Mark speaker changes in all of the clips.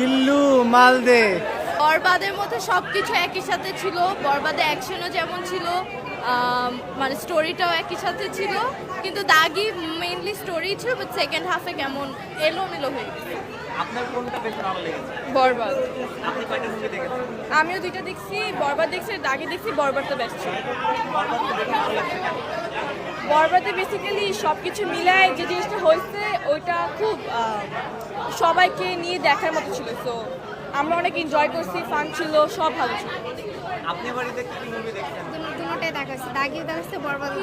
Speaker 1: জিল্লু মালদে।
Speaker 2: বরবাদের মধ্যে সবকিছু একই সাথে ছিল। বরবাদে অ্যাকশনও যেমন ছিল মানে স্টোরিটাও একই সাথে ছিল। কিন্তু দাগি মেইনলি স্টোরি ছিল বাট সেকেন্ড হাফে কেমন এলোমেলো হয়ে গেছে। বরবাদ। আমিও দুইটা দেখছি বরবাদ দেখছি দাগে দেখছি বরবাদটা
Speaker 3: কেন?
Speaker 2: বরবাদে বেসিক্যালি সব কিছু মিলায় যে জিনিসটা হয়েছে ওইটা খুব সবাইকে নিয়ে দেখার মতো ছিল। তো আমরা অনেক এনজয় করছি ফান ছিল সব ভালো ছিল।
Speaker 3: আপনি বাড়িতে কি মুভি দেখছেন?
Speaker 4: দুটোটাই দেখা হচ্ছে দাগিও দেখা হচ্ছে বরবাদও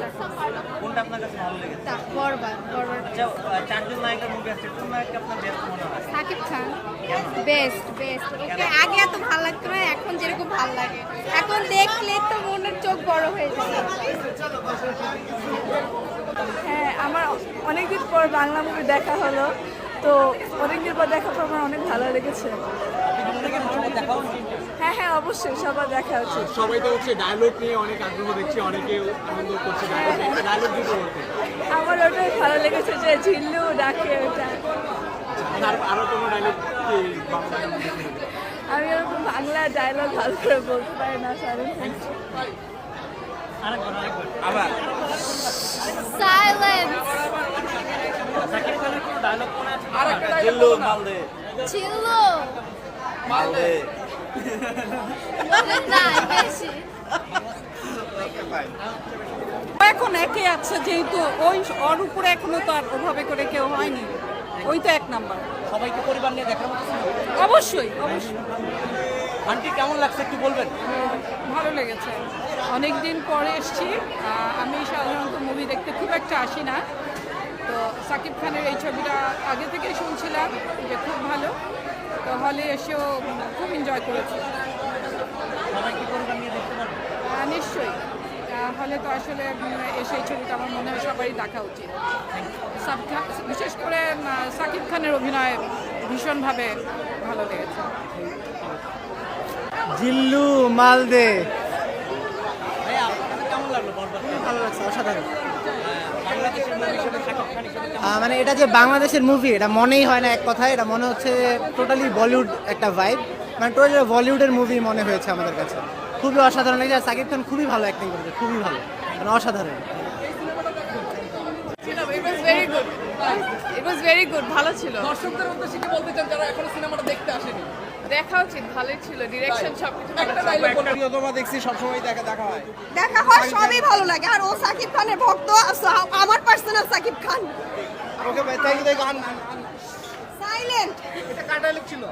Speaker 3: কোনটা আপনার কাছে ভালো লেগেছে?
Speaker 4: তা, বরবাদ বরবাদ।
Speaker 3: আচ্ছা চারজন নায়িকার মুভি আছে কোন নায়ককে আপনার বেস্ট মনে হয়?
Speaker 4: Shakib Khan. Best best okay আগে এত ভালো লাগতো না এখন যেরকম ভালো লাগে। এখন দেখলে তো মনের চোখ বড় হয়ে যায়।
Speaker 5: হ্যাঁ আমার অনেকদিন পর বাংলা মুভি দেখা হলো তো অনেকদিন পর দেখার পর আমার অনেক ভালো লেগেছে। হ্যাঁ হ্যাঁ অবশ্যই সবার দেখা উচিত।
Speaker 6: সবাই তো হচ্ছে ডায়লগ নিয়ে অনেক আগ্রহ দেখছে অনেকে আনন্দ করছে ডায়লগ ডায়লগ দুটো বলতে।
Speaker 5: আমার ওটাই ভালো লেগেছে যে ঝিল্লু ডাকে ওটা।
Speaker 6: আরও কোনো ডায়লগ?
Speaker 5: আমি ওরকম বাংলা ডায়লগ ভালো করে বলতে পারি না সারুন
Speaker 3: আরেকবার আরেকবার আবার
Speaker 2: সাইলেন্স
Speaker 3: কোনো ডায়লগ মনে
Speaker 2: বেশি
Speaker 5: এখন একে আছে যেহেতু ওই ওর উপরে এখনও তো আর ওভাবে করে কেউ হয়নি। ওই তো এক নাম্বার।
Speaker 3: সবাইকে পরিবার নিয়ে দেখার মতো
Speaker 5: অবশ্যই অবশ্যই।
Speaker 3: আন্টি কেমন লাগছে একটু বলবেন?
Speaker 5: ভালো লেগেছে। অনেক দিন পরে এসছি। আমি সাধারণত মুভি দেখতে খুব একটা আসি না। তো সাকিব খানের এই ছবিটা আগে থেকেই শুনছিলাম যে খুব ভালো। তো হলে এসেও খুব এনজয় করেছি। নিশ্চয়ই। হলে তো আসলে এসে এই ছবিটা আমার মনে হয় সবারই দেখা উচিত। বিশেষ করে সাকিব খানের অভিনয় ভীষণভাবে ভালো লেগেছে।
Speaker 1: জিল্লু মালদে।
Speaker 3: কেমন লাগল
Speaker 1: ভালো লাগছে অসাধারণ। মানে এটা যে বাংলাদেশের মুভি এটা মনেই হয় না এক কথায় এটা মনে হচ্ছে টোটালি বলিউড একটা ভাইব মানে টোটালি বলিউডের মুভি মনে হয়েছে আমাদের কাছে। খুবই অসাধারণ লেগেছে আর সাকিব খান খুবই ভালো অ্যাক্টিং করেছে খুবই ভালো। মানে অসাধারণ।
Speaker 2: It was very good it was very good ভালো ছিল।
Speaker 5: দর্শকদের উদ্দেশ্যে কি বলতে চান যারা এখনও সিনেমাটা দেখতে আসেনি?
Speaker 2: দেখা উচিত ভালোই ছিল ডিরেকশন সবকিছু
Speaker 6: প্রিয়তমা দেখছি সবসময় দেখা দেখা হয়।
Speaker 4: দেখা হয় সবই ভালো লাগে। আর ও সাকিব খানের ভক্ত আমার পার্সোনাল সাকিব খান।
Speaker 6: ওকে ভাই থ্যাংক ইউ গান
Speaker 4: সাইলেন্ট
Speaker 6: এটা কার ডায়লগ ছিল?